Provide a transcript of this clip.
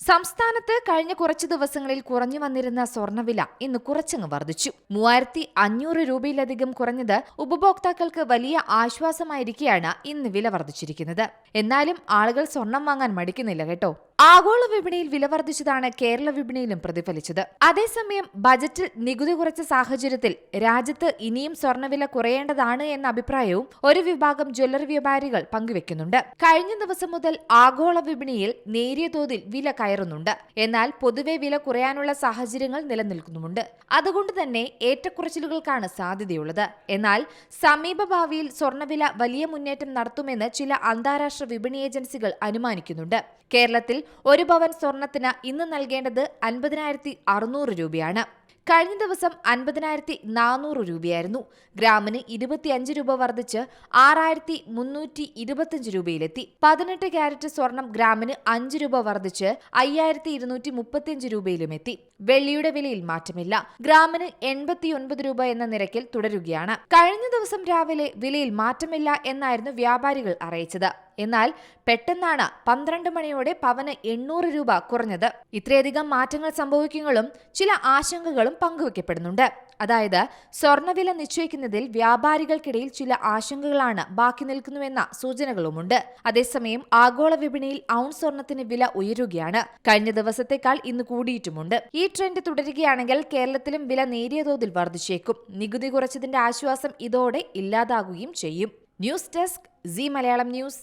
സംസ്ഥാനത്ത് കഴിഞ്ഞ കുറച്ച് ദിവസങ്ങളിൽ കുറഞ്ഞു വന്നിരുന്ന സ്വർണവില ഇന്ന് കുറച്ചങ്ങ് വർദ്ധിച്ചു. മൂവായിരത്തി അഞ്ഞൂറ് രൂപയിലധികം കുറഞ്ഞത് ഉപഭോക്താക്കൾക്ക് വലിയ ആശ്വാസമായിരിക്കെയാണ് ഇന്ന് വില വർദ്ധിച്ചിരിക്കുന്നത്. എന്നാലും ആളുകൾ സ്വർണം വാങ്ങാൻ മടിക്കുന്നില്ല കേട്ടോ. ആഗോള വിപണിയിൽ വില വർദ്ധിച്ചതാണ് കേരള വിപണിയിലും പ്രതിഫലിച്ചത്. അതേസമയം ബജറ്റിൽ നികുതി കുറച്ച സാഹചര്യത്തിൽ രാജ്യത്ത് ഇനിയും സ്വർണവില കുറയേണ്ടതാണ് എന്ന അഭിപ്രായവും ഒരു വിഭാഗം ജ്വല്ലറി വ്യാപാരികൾ പങ്കുവെക്കുന്നുണ്ട്. കഴിഞ്ഞ ദിവസം മുതൽ ആഗോള വിപണിയിൽ നേരിയ തോതിൽ വില കയറുന്നുണ്ട്. എന്നാൽ പൊതുവെ വില കുറയാനുള്ള സാഹചര്യങ്ങൾ നിലനിൽക്കുന്നുമുണ്ട്. അതുകൊണ്ട് തന്നെ ഏറ്റക്കുറച്ചിലുകൾക്കാണ് സാധ്യതയുള്ളത്. എന്നാൽ സമീപഭാവിയിൽ സ്വർണവില വലിയ മുന്നേറ്റം നടത്തുമെന്ന് ചില അന്താരാഷ്ട്ര വിപണി ഏജൻസികൾ അനുമാനിക്കുന്നുണ്ട്. കേരളത്തിൽ ഒരു പവൻ സ്വർണത്തിന് ഇന്ന് നൽകേണ്ടത് അൻപതിനായിരത്തി അറുന്നൂറ് രൂപയാണ്. കഴിഞ്ഞ ദിവസം അൻപതിനായിരത്തി നാനൂറ് രൂപയായിരുന്നു. ഗ്രാമിന് ഇരുപത്തിയഞ്ച് രൂപ വർദ്ധിച്ച് ആറായിരത്തി മുന്നൂറ്റി ഇരുപത്തിയഞ്ച് രൂപയിലെത്തി. പതിനെട്ട് ക്യാരറ്റ് സ്വർണം ഗ്രാമിന് അഞ്ച് രൂപ വർദ്ധിച്ച് അയ്യായിരത്തി ഇരുന്നൂറ്റി മുപ്പത്തിയഞ്ച് രൂപയിലും എത്തി വെള്ളിയുടെ വിലയിൽ മാറ്റമില്ല. ഗ്രാമിന് എൺപത്തിയൊൻപത് രൂപ എന്ന നിരക്കിൽ തുടരുകയാണ്. കഴിഞ്ഞ ദിവസം രാവിലെ വിലയിൽ മാറ്റമില്ല എന്നായിരുന്നു വ്യാപാരികൾ അറിയിച്ചത്. എന്നാൽ പെട്ടെന്നാണ് പന്ത്രണ്ട് മണിയോടെ പവന് എണ്ണൂറ് രൂപ കുറഞ്ഞത്. ഇത്രയധികം മാറ്റങ്ങൾ സംഭവിക്കുന്നതും ചില ആശങ്കകളും പങ്കുവയ്ക്കപ്പെടുന്നുണ്ട് അതായത് സ്വർണവില നിശ്ചയിക്കുന്നതിൽ വ്യാപാരികൾക്കിടയിൽ ചില ആശങ്കകളാണ് ബാക്കി നിൽക്കുന്നുവെന്ന സൂചനകളുമുണ്ട്. അതേസമയം ആഗോള വിപണിയിൽ ഔൺ സ്വർണത്തിന് വില ഉയരുകയാണ്. കഴിഞ്ഞ ദിവസത്തേക്കാൾ ഇന്ന് കൂടിയിട്ടുമുണ്ട്. ഈ ട്രെൻഡ് തുടരുകയാണെങ്കിൽ കേരളത്തിലും വില നേരിയ തോതിൽ വർദ്ധിച്ചേക്കും. നികുതി കുറച്ചതിന്റെ ആശ്വാസം ഇതോടെ ഇല്ലാതാകുകയും ചെയ്യും. News desk C Malayalam news.